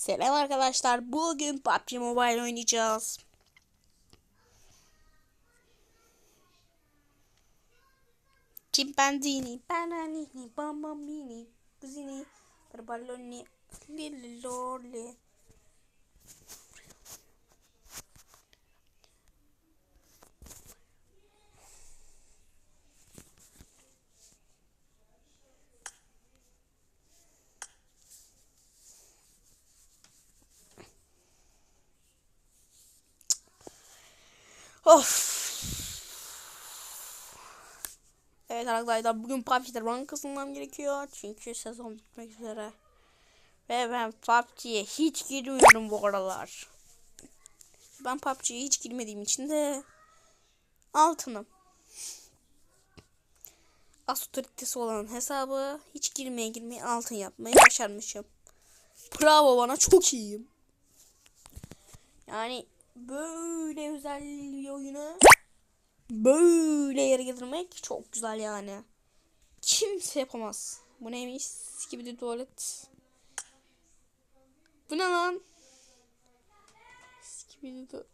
Selam arkadaşlar. Bugün PUBG Mobile oynayacağız. Chimpanzini, bananini, bambambini, kuzini, barbaloni, lillolole. Of. Evet arkadaşlar bugün PUBG'de rank kazanmam gerekiyor. Çünkü sezon bitmek üzere. Ve ben PUBG'ye hiç girmiyorum bu aralar. Ben PUBG'ye hiç girmediğim için de altınım. Az otoritesi olan hesabı hiç girmeye girmeye altın yapmayı başarmışım. Bravo bana çok iyiyim. Yani böyle özel oyunu böyle yere getirmek çok güzel yani. Kimse yapamaz. Bu neymiş? Skibidi tuvalet. Bu ne lan? Skibidi tu...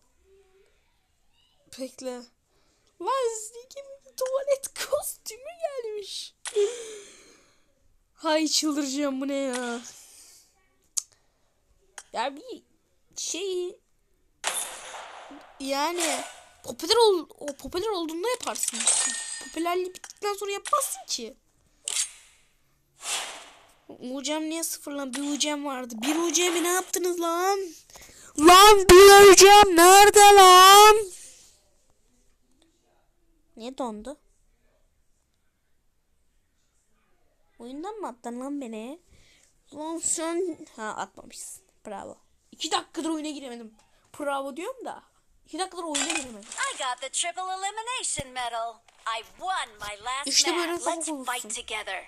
Bekle. Lan Skibidi tuvalet kostümü gelmiş. Hay çıldıracağım bu ne ya? Ya bir şey yani popüler ol o popüler olduğunda yaparsın. Popülerliği bittikten sonra yapmazsın ki. Ucem niye sıfır lan? Bir ucem vardı. Bir ucemi ne yaptınız lan? Lan bir ucem nerede lan? Niye dondu? Oyundan mı attın lan beni? Lan sen... Ha atmamışsın. Bravo. İki dakikadır oyuna giremedim. Bravo diyorum da. İki dakikadır oyuna. I got the triple elimination medal. I won my last İşte böyle match. Let's olsun. fight together.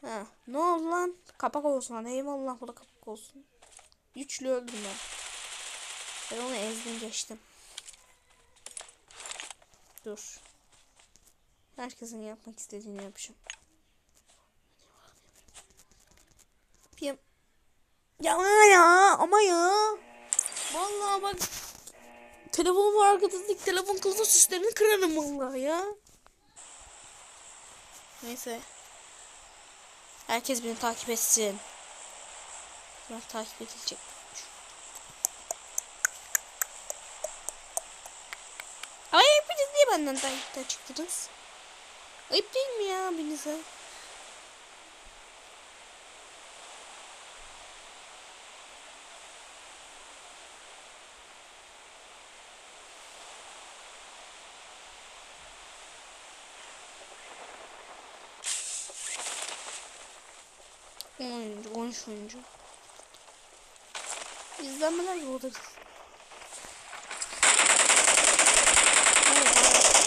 Ha, ne oldu lan? Kapak olsun hadi eyvallah bu da kapak olsun. Güçlü öldüm ben. Ben onu ezdim geçtim. Dur. Herkesin yapmak istediğini. Yapayım. Ya ya ama ya. Vallahi bak. Telefon var arkadaşlık. Telefon kılıfı süslerini kırarım vallahi ya. Neyse. Herkes beni takip etsin. Ben takip edilecek. Ama hepiniz niye benden takipten çıktınız? Ayıp değil mi ya birinize? 10. 13. İzlenmeler yoldayız. Evet.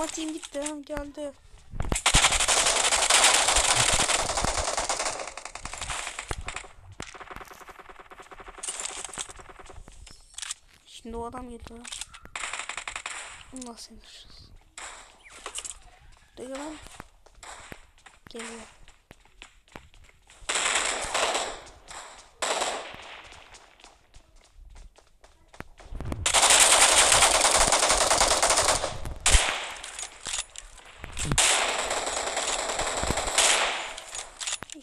Dokunmatiğim gitti. Ha, geldi. Şimdi o adam geliyor. Sinir. Geliyor lan. Geliyor.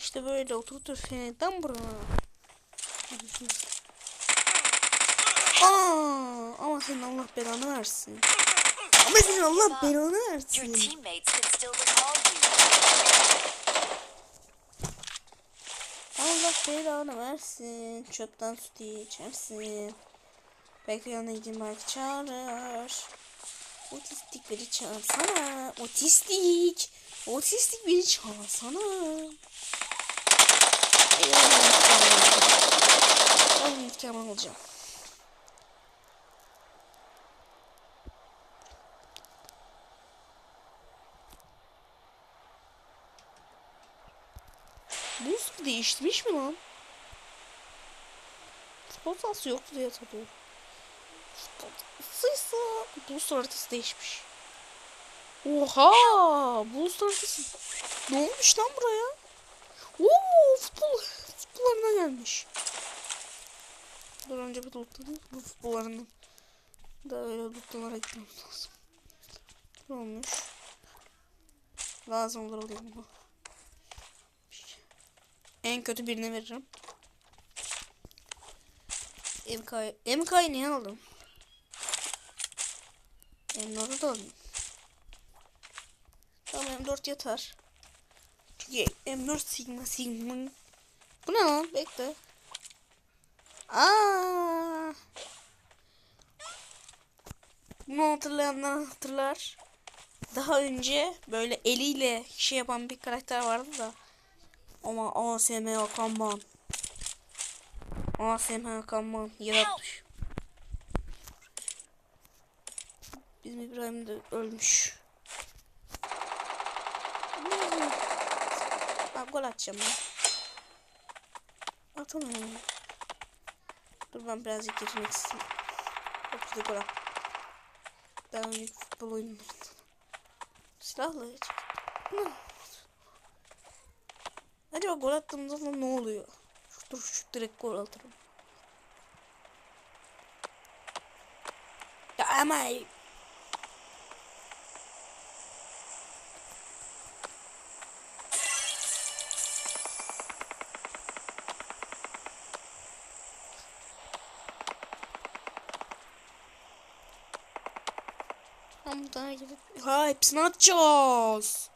İşte böyle oturtur tam buraya. Aa, ama senin Allah belanı versin. Ama senin Allah belanı versin. Allah belanı versin. Çöpten su diye içersin. Belki yanına gidin belki çağırır. Otistik biri çağırsana. Otistik. Otistik biri çağırsana. Ben intikam alacağım. Buz değişmiş mi lan? Futbol sahası yoktu diye hatırlıyorum. Futbol sahasıysa buz haritası değişmiş. Oha! Buz haritası. Ne olmuş lan buraya? Oo, futbol futbollarına gelmiş. Dur önce bir lootlayayım. Bu futbollarının da öyle lootlalara gitmemiz lazım. Ne olmuş? Lazım olur alayım bunu. En kötü birine veririm. MK MK'yı niye aldım? M4'ü da alayım. Tamam M4 yeter. Çünkü M4 Sigma Sigma. Bu ne lan? Bekle. Aa. Bunu hatırlayanlar hatırlar. Daha önce böyle eliyle şey yapan bir karakter vardı da. Ama ASM Hakanman. ASM Hakanman yaratmış. Bizim İbrahim de ölmüş. Ha, gol atacağım ben. Atalım onu. Dur ben birazcık geçmek istiyorum. Çok güzel gol at. Daha önceki futbol oyunlarında. Silahla hiç. Acaba gol attığımda da ne oluyor? Dur şu direkt gol atarım. Ya ama Buradan gidip... Ha hepsini atacağız.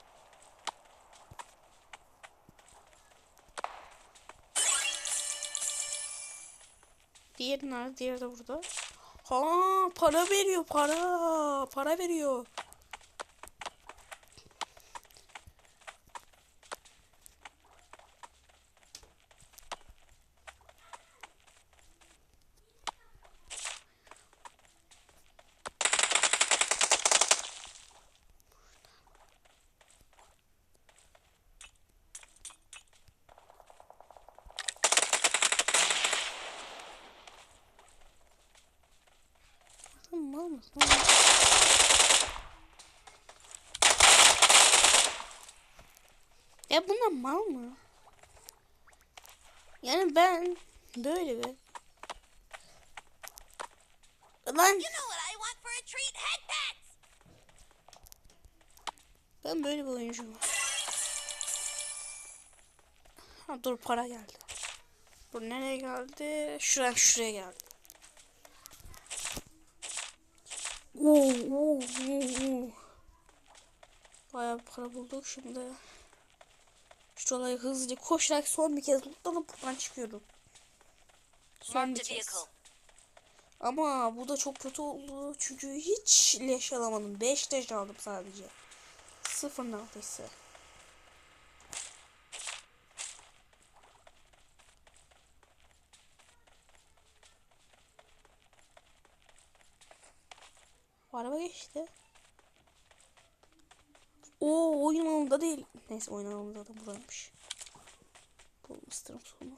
Diğeri nerede? Diğeri de burada. Ha para veriyor para. Para veriyor. Sen mal mısın? Ya bunlar mal mı? Yani ben böyle bir... Lan ben böyle bir oyuncuyum. Ha dur para geldi. Bu nereye geldi? Şuradan şuraya geldi. Oo, oo, oo. Bayağı para bulduk şimdi. Şurayı hızlıca koşarak son bir kez lootlanıp buradan çıkıyorum. Son bir kez. Ama bu da çok kötü oldu. Çünkü hiç leş alamadım. 5 leş aldım sadece. Sıfır neredeyse. Araba geçti. Oo oyun alanında değil. Neyse oyun alanında da buraymış. Bu ıstırım sonu.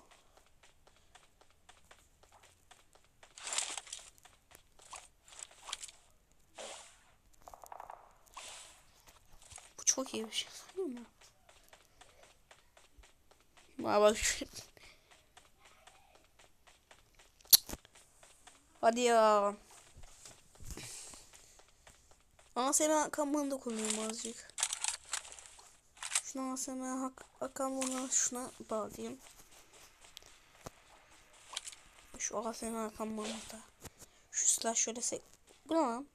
Bu çok iyi bir şey. Değil mi? Aa bak şu. Hadi ya. Ama seni kamanı da kullanayım azıcık. Şuna asema hak akamına şuna bağlayayım. Şu asema akamını da. Şu silah şöyle sek. Bu ne lan?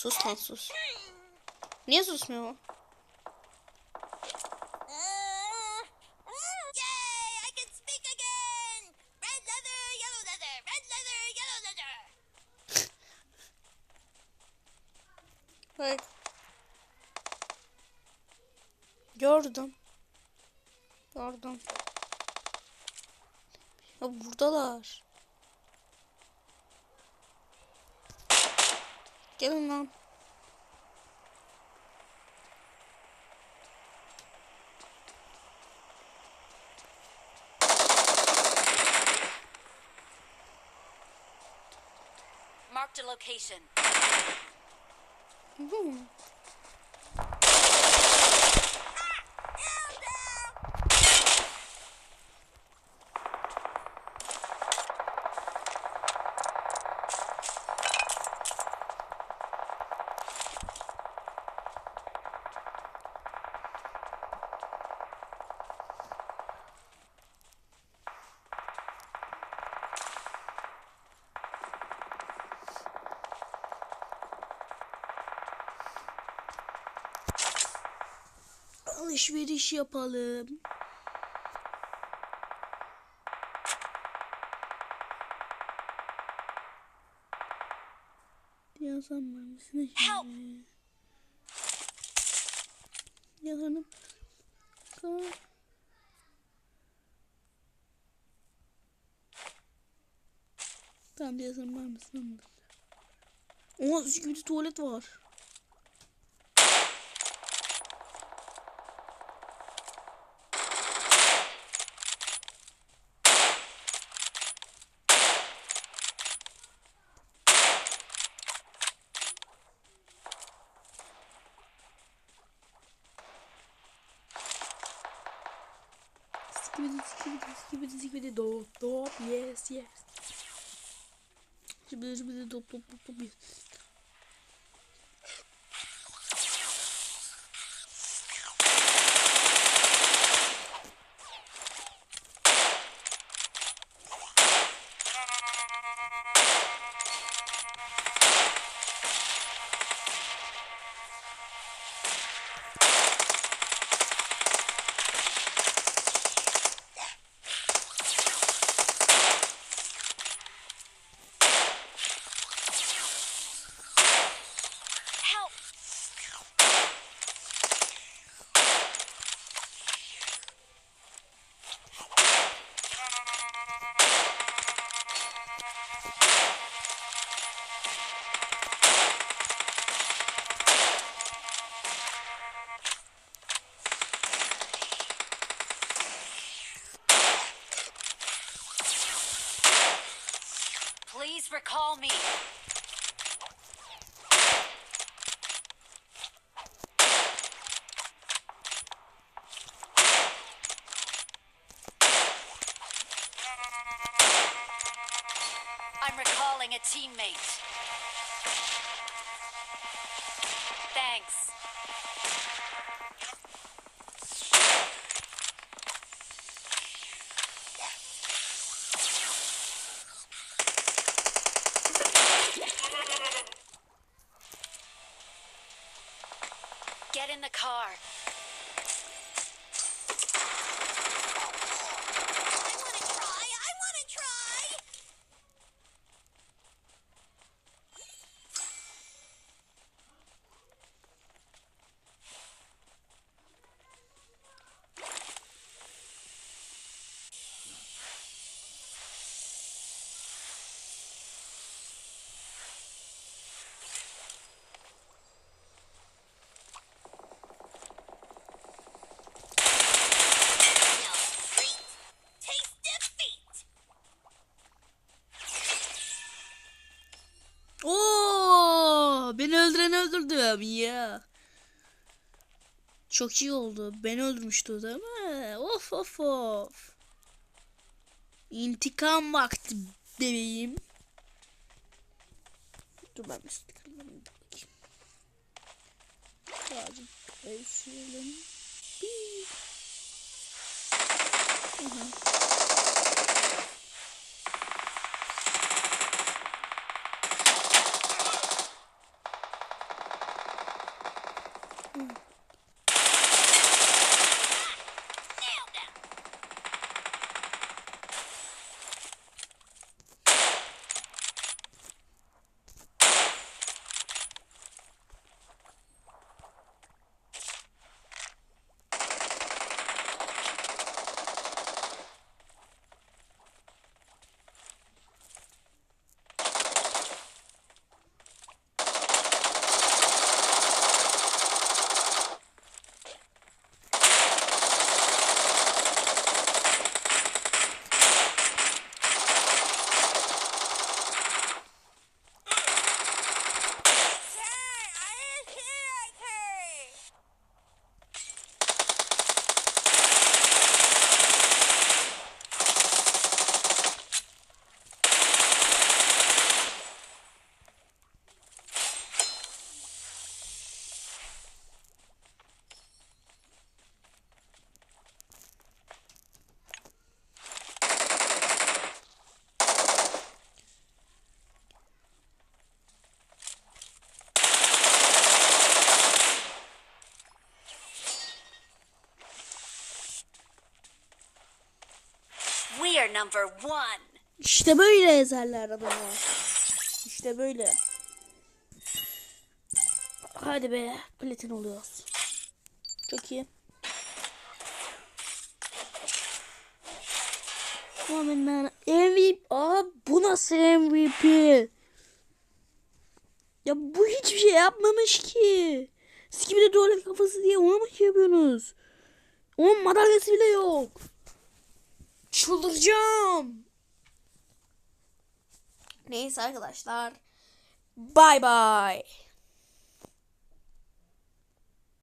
Sus lan sus. Niye susmuyor bu? Bak. Gördüm. Gördüm. Ya buradalar. Gelin lan. Marked a location. Hmm. Alışveriş yapalım. Yazan mısın? Help! Yazanım. Ka- Tamam yazan var mısın? Oha gibi tuvalet var. Skibidi skibidi skibidi skibidi dop dop yes yes. Skibidi skibidi dop dop dop dop yes. Help! Please recall me. Teammate. Öldürdüm ya. Çok iyi oldu. Beni öldürmüştü o ama of of of. İntikam vakti bebeğim. Dur ben stikerlerime bakayım. lazım. Değiştirelim. Bir. Hı hı. Number one. İşte böyle yazarlar adamı. İşte böyle. Hadi be platin oluyoruz. Çok iyi. Aman ben MVP. Aa bu nasıl MVP? Ya bu hiçbir şey yapmamış ki. Siz gibi de tuvalet kafası diye ona mı şey yapıyorsunuz? Onun madalyası bile yok. Çıldıracağım. Neyse arkadaşlar. Bye bye.